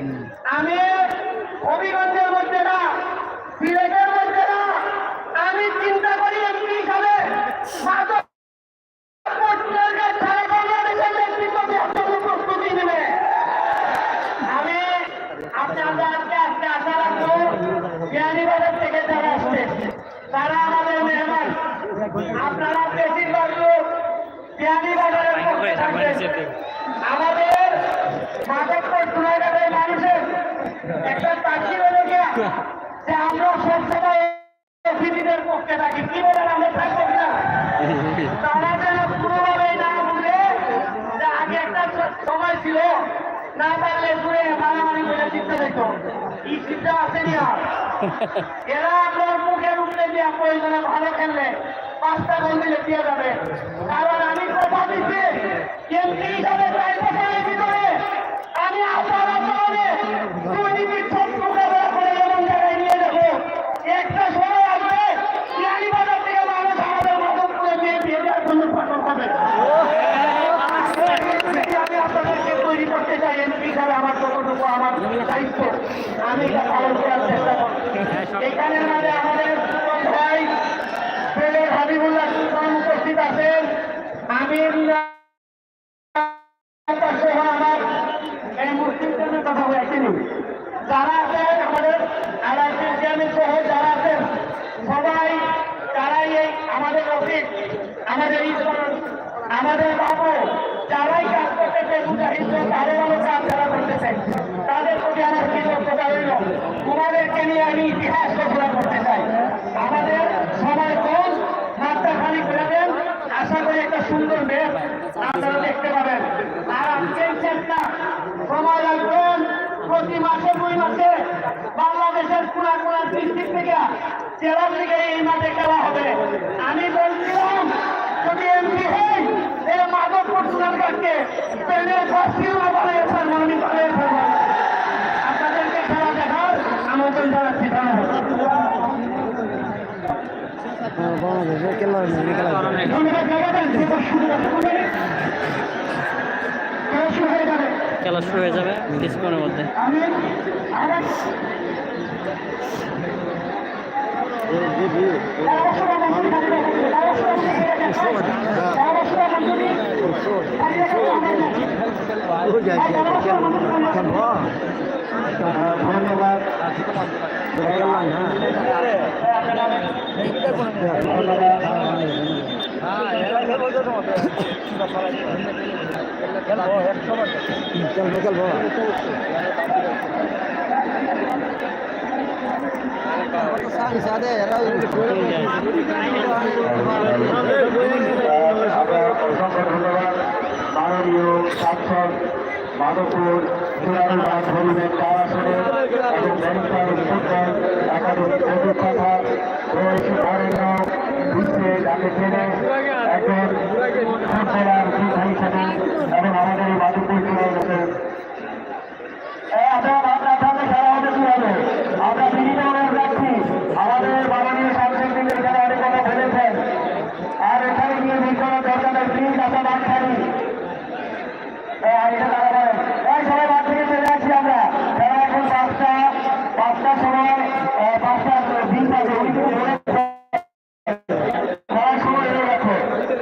Mm. থাকি বলেন আমরা থাকব কিনা? তারা যেন কোনোভাবে না বুঝে যে আগে একটা সময় ছিল, না পারলে ঘুরে মারামারি করে জিততে যেত এই চিন্তা আসেনি আর। এরা আপনার মুখের কারণ আমি কথা দিচ্ছি দায়িত্ব। আমি পালন আমাদের ভাই ছেলে হাবিবুল্লাহ উপস্থিত আছেন। আমি সহ আমার এই মুসলিমদের কথা বলেছিনি যারা আছেন আমাদের আড়াইশি চেয়ারম্যান সহ যারা আছেন সবাই তারাই এই আমাদের অফিস আমাদের ইসলাম আমাদের বাবু যারাই কাজ করতেছে মুজাহিদ ভালো ভালো কাজ যারা করতেছে তাদের প্রতি আমার কৃতজ্ঞতা রইল তোমাদেরকে নিয়ে আমি ইতিহাস রচনা করতে চাই আমাদের সময় কম মাত্রা খালি করে দেন আশা করি একটা সুন্দর ম্যাচ আপনারা দেখতে পাবেন। আর আজকের চেষ্টা সময় রাখবেন প্রতি মাসে, দুই মাসে বাংলাদেশের কোনা কোনা ডিস্ট্রিক্ট থেকে জেলার থেকে এই মাঠে খেলা হবে। আমি বলছিলাম, যদি এমপি হই এই মাধবপুর সুনামগঞ্জকে ট্রেনের ফার্স্ট বানিয়ে ফেলব, আমি আপনাদেরকে খেলা দেখার আমন্ত্রণ জানাচ্ছি, ধন্যবাদ। ধন্যবাদ জায়গা দেন যেটা শুরু হবে খেলা খেলা শুরু হয়ে যাবে কিছুক্ষণের মধ্যে। ধন্যবাদ আমরা অসংখ্য ধন্যবাদ মাননীয় সাংসদ মাধবপুর চূড়ান্ত হরিবেন চার আসনের এবং ব্যারিস্টার ফুটবল একাডেমি অভিজ্ঞতা রয়েছে বরেণ্য বিশ্বে যাকে চেনে একজন ফুটবলার হিসেবে এবং আমাদের এই মাধবপুর চূড়ান্ত আপনার সামনে খেলা হবে কীভাবে আমরা বিভিন্ন অনুরোধ রাখছি আমাদের মাননীয় সাংসদ এখানে অনেক কথা বলেছেন আর এখানে গিয়ে ভিড় করার দরকার নেই প্লিজ আপনার মাঠ খালি এটা দাঁড়াবেন এই সবাই মাঠ থেকে চলে আসছি আমরা খেলা এখন পাঁচটা পাঁচটার সময় আহ, পাঁচটা দিন পাবে খেলার সময় এনে রাখো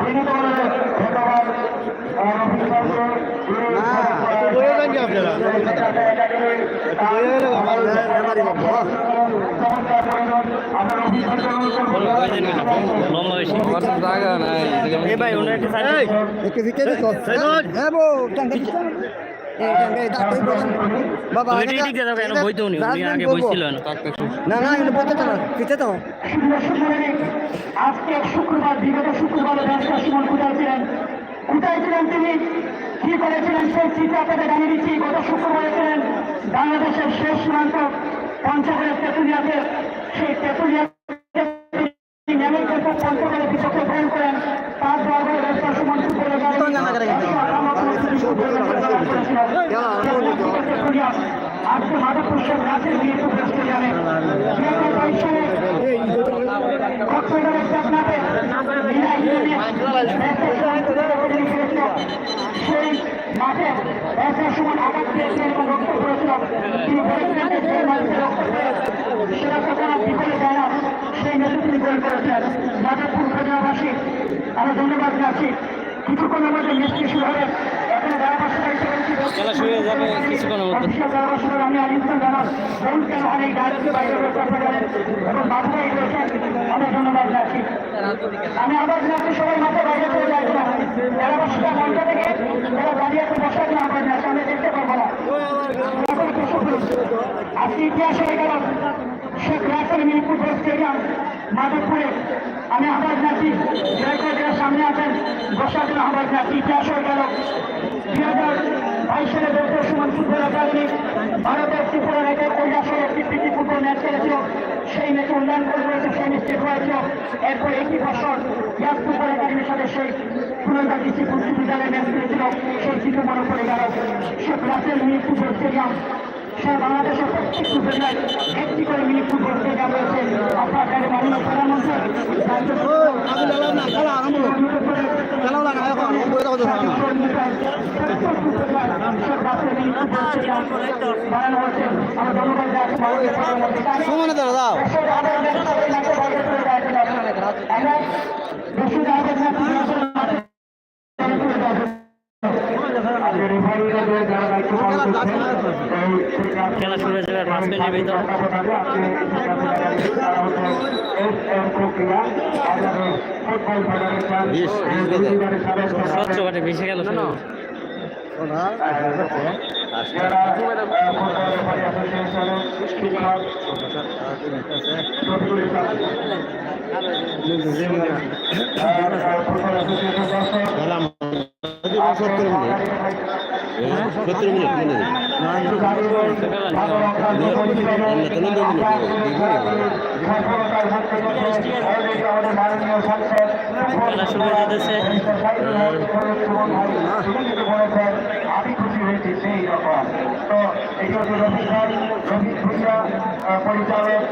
বিনীত অনুরোধ ধন্যবাদ আহ, রফিক স্যারকে, যিনি, লম্বা বেশি জায়গা নাই এ ভাই ওনার একটা সাইড বাবা আগে বইছিল না না এখানে বইতে তো না পিছে তো আজকে শুক্রবার শুক্রবার গত শুক্রবারে বাংলাদেশের শেষ সীমান্ত পঞ্চগড়ের তেতুলিয়াতে সেই তেতুলিয়া পঞ্চগড়ের বিপক্ষে ভ্রমণ করেন পাঁচ বর্গের ব্যবসা সুমন আজকে মাধবপুর রাজ্যের বিএসএফ স্টেডিয়ামে কক্সবাজারের চেকনাতে সেই মাঠে ব্যবসার সময় আঘাত দিয়েছিলেন এবং রক্ত করেছিল তিনি বলেছিলেন যে যে মানুষের রক্ত সেটা কখনো বিফলে যায় না সেই নেতা তিনি গোল করেছেন মাধবপুর উপজেলাবাসী আমরা ধন্যবাদ জানাচ্ছি কিছুক্ষণ আমাদের মিষ্টি শুরু হবে এখানে বলছি খেলা শুরু হয়ে যাবে কিছুক্ষণের মধ্যে। আমি আবার সবাই মাঠে বাইরে চলে যাই না গ্রামবাসীরা মঞ্চ থেকে যারা দাঁড়িয়ে আছে বসার জন্য আবার জানাচ্ছি আমি দেখতে পারব না আজকে ইতিহাস হয়ে গেল শেখ রাসেল মিরপুর স্টেডিয়াম মাধবপুরে আমি আহ্বান জানাচ্ছি জয়কোটের সামনে আছেন বসার জন্য আহ্বান জানাচ্ছি ইতিহাস হয়ে গেল দুই হাজার বাইশ সালে দেশের সুমন ফুটবল একাডেমি। ভারতের ত্রিপুরার একে কৈলাসে একটি প্রীতি ফুটবল ম্যাচ খেলেছিল। সেই ম্যাচে উন্নয়ন করে রয়েছে সেই ম্যাচটি হয়েছিল। এরপর একই বছর ইয়াস ফুটবল একাডেমির সাথে সেই পুনর্বার ডিস্ট্রিক্ট বিদ্যালয়ে ম্যাচ খেলেছিল। সেই চিত্র মনে পড়ে গেল Sheikh Russel mini football stadium সারা বাংলাদেশের প্রত্যেক উপজেলায় একটি করে মিনি ফুটবল স্টেডিয়াম রয়েছে। আপনার কাছে মাননীয় প্রধানমন্ত্রী খেলাও লাগা এখন দাও তো না সুমনে দাও দাও খেলা শুরু হয়ে যাবে পাঁচ মিনিটের ভিতর। স্বচ্ছ ঘাটে ভেসে গেল শুরু সত্তর মিনিট। মিলে খেলা শুরু হয়ে যেতেছে আমি খুশি হয়েছি সেই রকম পরিচালক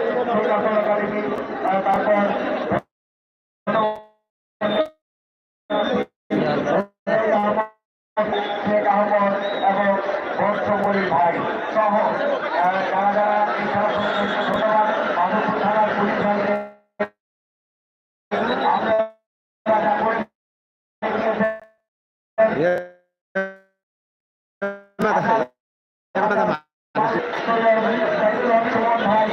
তারপর সহ যারা যারা এই খেলা পরিচালনা মাধবপুর থানার পুলিশ ভাইকে আমরা যা করে ভাই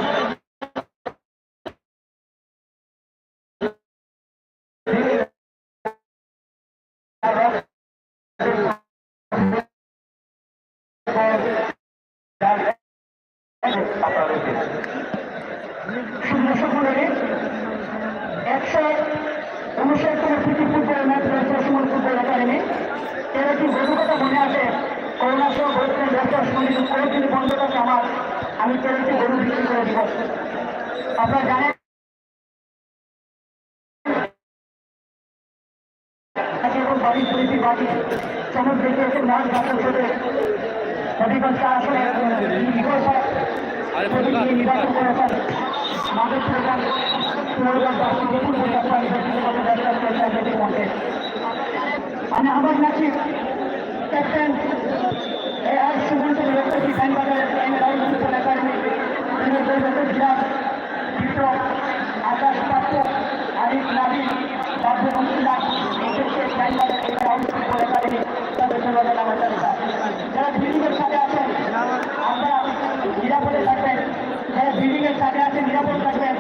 ষোলোশো পনেরো একশো উনসত্তর প্রীতি ফুটবল ম্যাচ রয়েছে সুমন ফুটবল একাডেমি এর একটি গভীরতা মনে আছে করোনা সহ বলছেন ব্যবসার সঙ্গে কোনোদিন বন্ধ থাকে আমার আমি একটি গরু বিক্রি করে দিব। আপনারা জানেন? বাড়ির পরিধি বাড়ি সমুদ্র দেখে এসে মাছ ভাষণ করে হবিগঞ্জ আসলে নির্বাচন করেছেন মাদক প্রধান আমি আহ্বান রাখছি captain Khanbazar Rahul football academy Birat Biplob Akash Patra Arif Nabi বাবু মন্ত্রীরা এদেরকে খানবাজার রাহুল ফুটবল একাডেমি তাদের ধন্যবাদ আমার তালিকা যারা বিল্ডিংয়ের সাথে আছেন আপনারা নিরাপদে থাকবেন। যারা বিল্ডিংয়ের সাথে আছেন নিরাপদে থাকবেন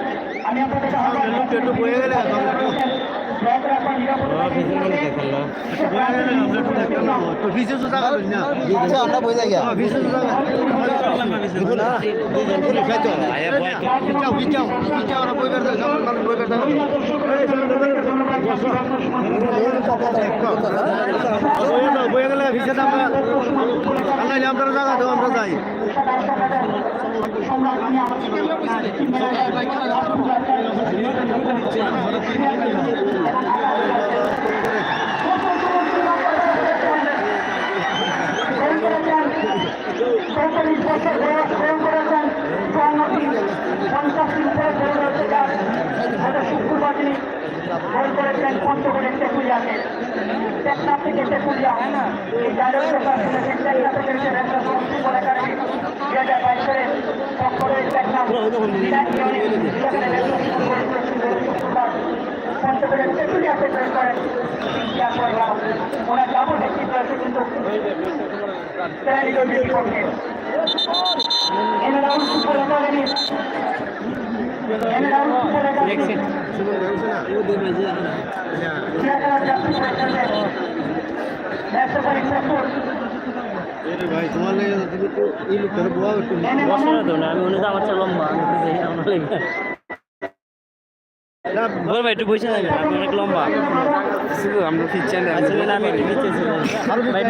আমি আপনাদের দয়া করে আপনার নিরাপদে বই গেলে ভিজে আমরা আমরা জায়গা তো আমরা যাই পঁয়তাল্লিশ দেশের বয়স কম করেছেন চুয়ান্নটি পঞ্চাশটি উপরে গোল রয়েছে তার গত শুক্রবার তিনি গোল করেছেন পঞ্চগড়ের টেকুলিয়াকে টেকনা থেকে টেকুলিয়া এই ডায়লগ টেকনা থেকে কিন্তু ভাই তোমার লেগে তুমি তো এই লোকের বুয়া তো না আমি উনি আমার লম্বা আমি তো দেখি আমার লেগে বল ভাই একটু বসে থাকেন আপনি অনেক লম্বা। আমরা ফিরছেন আচ্ছা আমি একটু ভাই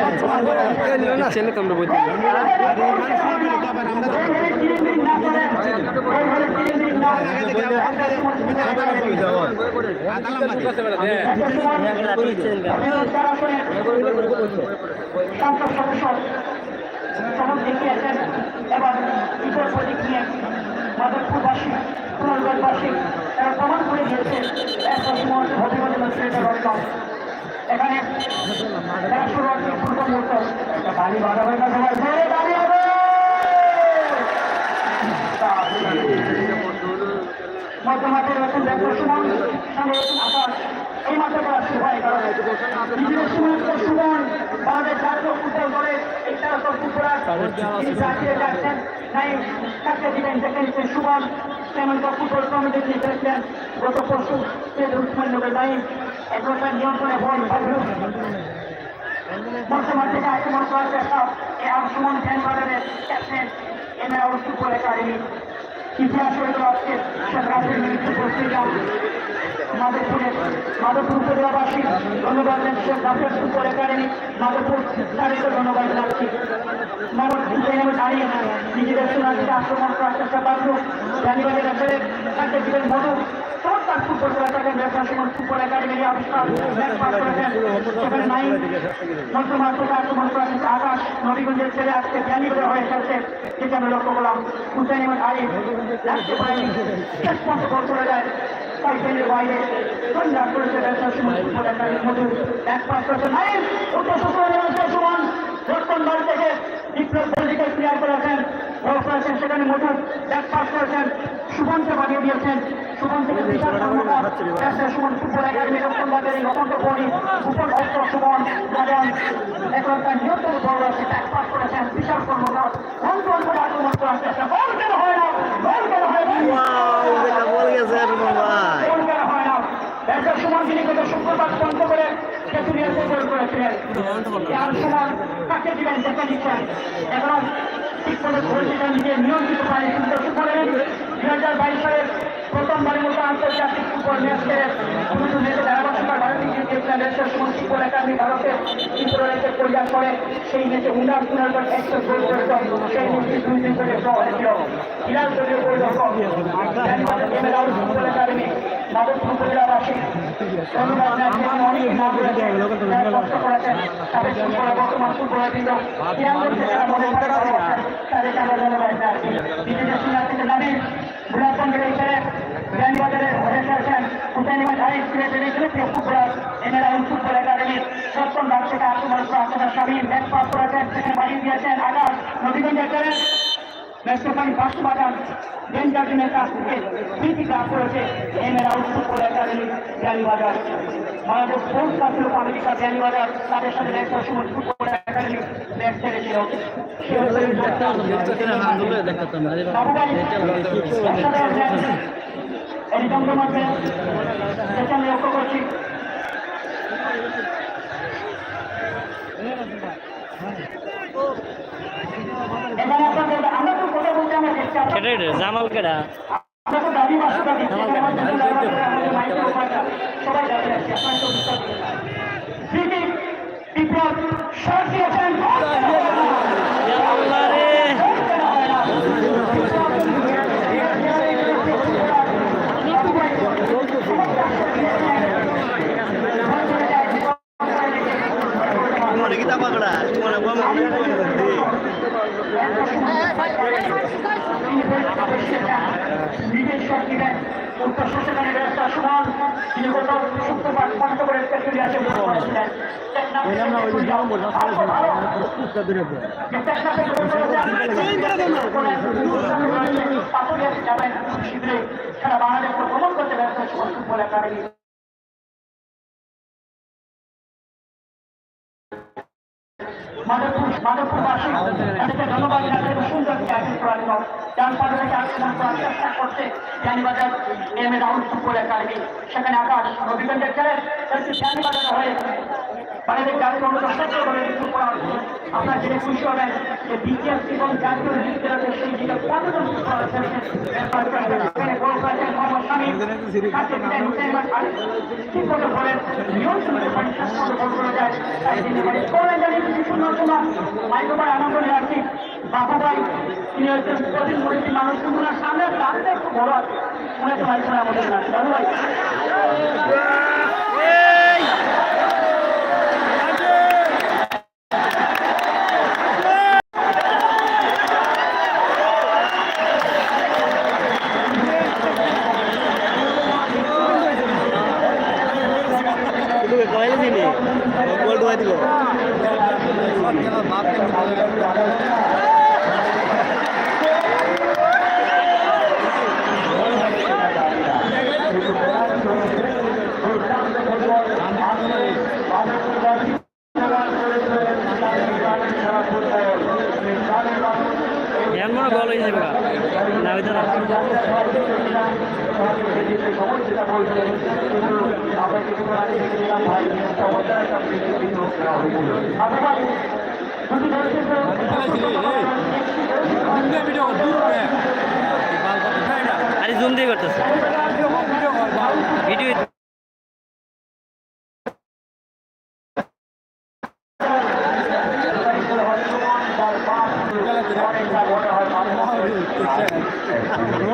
ফিরছেন তো আমরা বইতে এবং ইতর প্রতীক নিয়ে মাধবপুরবাসী তারা প্রমাণ করে দিয়েছে একশো সময় ভবিমতি মন্ত্রীদের রক্ত এখানে তারা শুরুয়াতের পূর্ব মুহূর্ত একটা বাড়ি জোরে বাড়ি হবে মধ্যমাঠে রয়েছেন দেখো সুমন সামনে রয়েছেন আকাশ এই মাঠে করা শুরু কারণ নিজের সুমন্ত সুমন আমাদের জাতীয় ফুটবল দলে এই তারকা ফুটবলার তিনি জাতীয় যাচ্ছেন নাই কাকে দিবেন দেখে নিচ্ছেন সুমন শ্রীমন্ত ফুটবল কমিটির নির্দেশন গত পরশু সৈয়দ উসমান নগর নাইম এক বছর নিয়ন্ত্রণে বল বর্তমান থেকে আক্রমণ করার চেষ্টা এই আক্রমণ ধ্যান বাজারের captain M A football academy ইতিহাস হইল আজকে রাজ্যের মিলিত পত্রিকা মাধবপুরের মাধবপুর উপজেলাবাসী ধন্যবাদ জানাচ্ছি রাজ্যের ফুটবল একাডেমি মাধবপুর তাদেরকে ধন্যবাদ জানাচ্ছি মানব ট্রেনে দাঁড়িয়ে নিজেদের সোনালিকে আক্রমণ করার চেষ্টা করল জানিবাদের ব্যাপারে তাকে মধু ফুটবল খেলা থাকেন ব্যবসা ফুটবল একাডেমির আবিষ্কার ম্যাচ করেছেন। সেখানে আক্রমণ আকাশ নবীগঞ্জের ছেলে আজকে হয়ে খেলছে। আমি লক্ষ্য করলাম। হুসেন এবং আলী রাখতে পারেনি শেষ পর্যন্ত গোল করে যায় সাইকেলের বাইরে সন্ধ্যা করেছে ব্যবসা ফুটবল একাডেমির মধু। এক পাস করেছে নাই উত্তর সুপ্রিম সমান। বর্তমান বাড়ি থেকে বিপ্লব পলিটিক্যাল ক্লিয়ার করেছেন। বল করেছেন সেখানে মজুর ব্যাক পাস করেছেন। সুমনকে বানিয়ে দিয়েছেন। সুমন থেকে বিশাল কর্মকার ব্যবসা সুমন ফুটবল একাডেমি রক্ষণ বাজারে নকন্ত পরি উপর অস্ত্র সুমন গাজন এখন নিয়ন্ত্রণ ব্যাক পাস করেছেন বিশাল কর্মকার। কন্ট্রোল করে আক্রমণ করার চেষ্টা বল কেন হয় না? বল কেন হয় না? বল গেছে ভাই গোল করা হয় না? ব্যবসার সমান তিনি গত শুক্রবার বন্ধ করে তেঁতুলিয়াতে গোল করেছিলেন। আর সমান দিলেন দেখে নিচ্ছেন। এবং ঠিক করে ঘড়িটা নিজে নিয়ন্ত্রিত ফুটবলের দুই হাজার বাইশ সালের প্রথমবারের মতো আন্তর্জাতিক ফুটবল ম্যাচ খেলে উনিশশো উনিশশো ধারাবাহিকবার ভারতীয় ক্রিকেট সমান ফুটবল একাডেমি ভারতের চিত্ররেখে পরিহার করে সেই ম্যাচে উন্নয়ন পুনর্বার একশো গোল করেছিল সেই ম্যাচে দুই দিন ধরে ড্র হয়েছিল। ইরান দলীয় পরিদর্শক ফুটবল একাডেমি তাদের বর্তমান মনে এখানে জ্ঞানবাজারের খেলছেন হুসেনিমা ঢাই সিলেটে রেখে এনারা ফুটবল একাডেমির সপ্তম ভাগ থেকে আক্রমণ আপনার স্বামী ব্যাট পাস করেছেন সেখানে বাড়িয়ে দিয়েছেন আকাশ নবীগঞ্জের চ্যালেঞ্জ ব্যস্তকারী বাসবাগান বেঞ্জামিনের কাছ থেকে প্রীতি লাভ করেছে এমএর out academy Beanibazar Bangladesh sports council of America Beanibazar তাদের সাথে একটা সময় ফুটবল একাডেমি ম্যাচ খেলেছিল বাবুবাড়ি ম্যাচ যেটা আমি লক্ষ্য করছি। আপনাদের আমরা তো কথা বলতে আমরা দেখতে কেটে রে, জামাল কেডা আমরা তো দাবি মাসে দাবি আমাদের মাইকের উপায়টা সবাই দাবি আছে আপনার তো উত্তর দিন দিদি বিপ্লব শট দিয়েছেন আল্লাহ রে তোমার কি দাবা করা তোমার বম বিদেশ শট দিলেন উত্তর সেখানে ব্যবসা সুমন তিনি গত শুক্রবার পঞ্চগড়ের পেট্রোলি আছে সারা বাংলাদেশ ভ্রমণ করতে ব্যবসা সুমন ফুটবল একাডেমি মাধবপুর মাধবপুরবাসী তাদেরকে ধন্যবাদ জানাতে সুন্দর আয়োজন করার জন্য যার ফলে থেকে আলোচনা করার চেষ্টা করছে Gyanibazar M A Rahul football academy সেখানে আকাশ রবিগঞ্জের ছেলে একটি জ্ঞানীবাজারে হয়ে বাইরের জাতীয় অনুদর্শক করে শুরু করা হচ্ছে আপনারা জেনে খুশি হবেন যে বিকেএস এবং জাতীয় বিদ্যালয়ের সেই দিকে কতজন ফুটবলার খেলছেন এরপর সেখানে করেছেন মোহাম্মদ শামীম সাথে ছিলেন হুসেন বাট ঠিক মতো বলেন নিয়ন্ত্রণ করে পরীক্ষা করে গোল করে যায়। তাই তিনি বলেন করে জানি কিছু মাইক্রোবার আনন্দ নিয়ে আসছি বাবু ভাই তিনি হচ্ছেন প্রতিদিন মনীষী মানুষ কিন্তু ওনার সামনে রাস্তা একটু বড় আছে। উনি ভাই করে আমাদের না। ভাই কয়েল দিলি গোল ডুবাই দিব গোল হয়ে যাবে না হইতো না। আরে জুম দিয়ে করতেছে। ভিডিও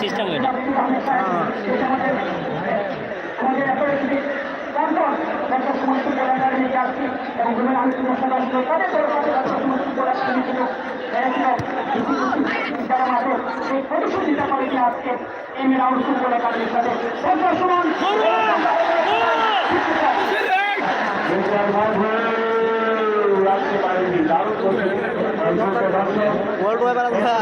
কিসে জানা ইনশাআল্লাহ সাবো খেলা তো সিস্টেম এটা ওয়ার্ল্ড বালা কথা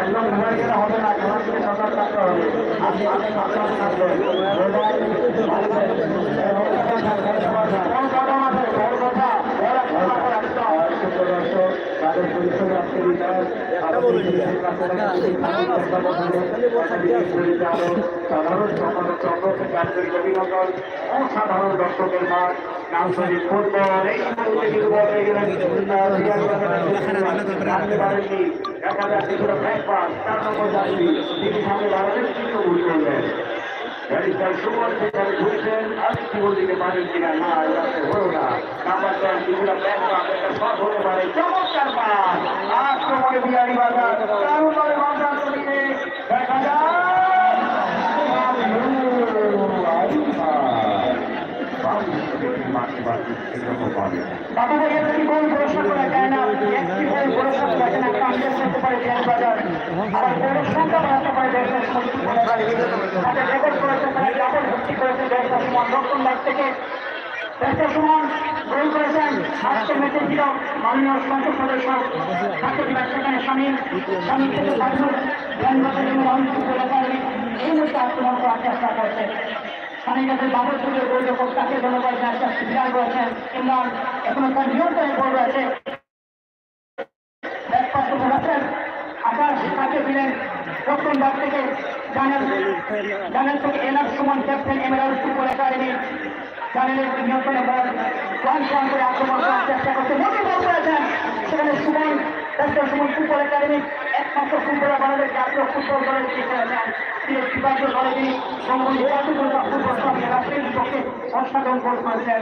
একদম ঘুরে গেলে হবে না ঘর থেকে সকাল থাকতে হবে আপনি আপনি সকাল থাকবেন সাধারণ সম্পাদক চন্দ্রকে আন্তরিক অভিনন্দন অসাধারণ দর্শকের মাঠ নাম শরীর ফুটবল এই মুহূর্তে কিন্তু বলতে গেলেন রাখতে পারেননি দেখা যাচ্ছে পুরো ব্যাক পাস চার নম্বর যাত্রী তিনি সামনে দাঁড়াবেন কিন্তু ভুল করলেন ব্যারিস্টার সুমন সেখানে ঘুরছেন আরেকটি বল বাবা ভাই যায় না একটি গোল ভরসা না কাঙ্গের করতে পারে জেল বাজার আবার গোলের সংখ্যা পারে রেকর্ড করেছে তারা ভর্তি করেছে দেড়শো সমান থেকে দেড়শো সমান গোল করেছেন। আজকে ম্যাচে ছিল মাননীয় সংসদ সদস্য ছাত্র বিভাগ সেখানে সামিল সামিল থেকে এই মুহূর্তে করার চেষ্টা করছে। স্থানীয়দের বাবর পুজোর বৈঠক তাকে জনগণ একটা বিরাট রয়েছেন ইমরান এখনও তার নিয়ন্ত্রণে পড়ে রয়েছে। আকাশ তাকে দিলেন প্রথম ব্যাট থেকে। জানেন জানেন থেকে এনার Sumon captain MLR football academy. জানেনের নিয়ন্ত্রণে বল ওয়ান ওয়ান করে আক্রমণ করার চেষ্টা করছে মোটে বল করেছেন। সেখানে সুমন ডাক্তার সুমন ফুটবল একাডেমি একমাত্র জাতীয় ফুটবল দলের শিক্ষাছেন তিনি বিভাগীয় দলে তিনি বঙ্গবন্ধু জাতীয় ফুটবল সঙ্গে রাষ্ট্রের বিপক্ষে অসাধারণ গোল করেছেন।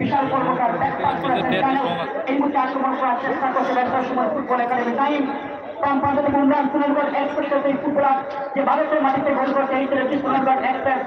বিশাল কর্মকার ব্যাকপাস করেছেন। জানেন এই মুহূর্তে আক্রমণ করার চেষ্টা করছে ডাক্তার সুমন ফুটবল একাডেমি। টাইম বাম প্রান্ত থেকে এক্সপ্রেস ফুটবলার যে ভারতের মাটিতে গোল করছে এই এক্সপ্রেস